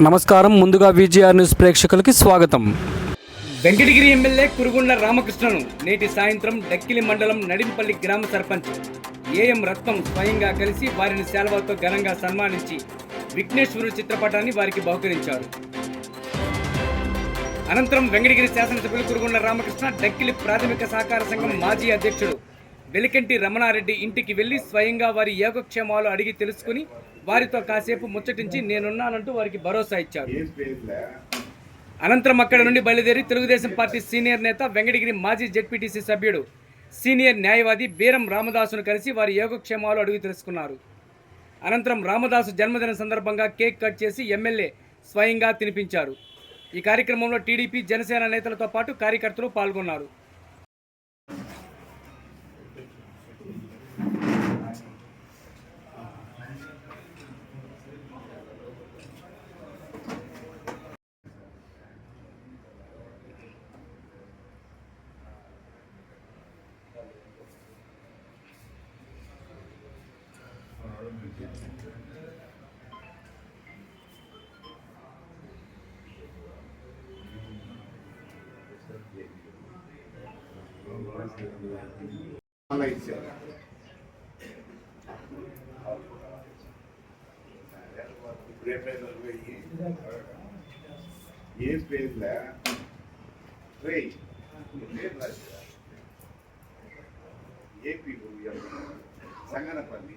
నమస్కారం. ముందుగా VGR news ప్రేక్షకులకి స్వాగతం. వెంకటగిరి ఎమ్మెల్యే కురుగుండ్ల రామకృష్ణను నేటి సాయంత్రం డక్కిలి మండలం నడింపల్లి గ్రామ సర్పంచ్ ఏఎం రత్నం స్వయంగా కలిసి వారిని శాల్వాతో ఘనంగా సన్మానించి విఘ్నేశ్వరు చిత్రపటాన్ని వారికి బహుకరించారు. అనంతరం వెంకటగిరి శాసనసభ్యులు కురుగుండ్ల రామకృష్ణ డక్కిలి ప్రాథమిక సహకార సంఘం మాజీ అధ్యక్షుడు వెలికంటి రమణారెడ్డి ఇంటికి వెళ్ళి స్వయంగా వారి యోగక్షేమాలు అడిగి తెలుసుకుని వారితో కాసేపు ముచ్చటించి నేనున్నానంటూ వారికి భరోసా ఇచ్చారు. అనంతరం అక్కడ నుండి బయలుదేరి తెలుగుదేశం పార్టీ సీనియర్ నేత వెంకటగిరి మాజీ జెడ్పీటీసీ సభ్యుడు సీనియర్ న్యాయవాది బీరం రామదాసును కలిసి వారి యోగక్షేమాలు అడిగి తెలుసుకున్నారు. అనంతరం రామదాసు జన్మదిన సందర్భంగా కేక్ కట్ చేసి ఎమ్మెల్యే స్వయంగా తినిపించారు. ఈ కార్యక్రమంలో టీడీపీ జనసేన నేతలతో పాటు కార్యకర్తలు పాల్గొన్నారు. మళ్ళా ఇచ్చారు ఏ పేర్ల ఏపీ సంగనపల్లి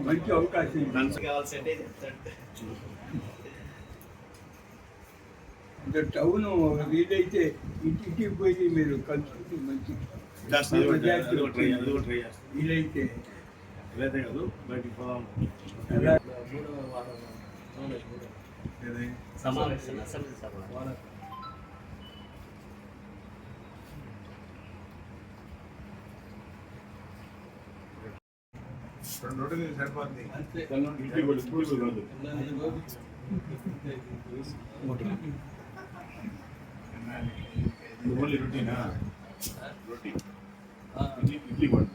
మంచి అవకాశం ఇంకా టౌన్ వీలైతే ఇంటికి పోయి మీరు కలుసుకుంటే మంచి వీలైతే కాదు బయటికి పోదాం సమావేశం అసెంబ్లీ సభ ఓన్లీ రొటీనా రొటీ ఇడ్లీ కూడా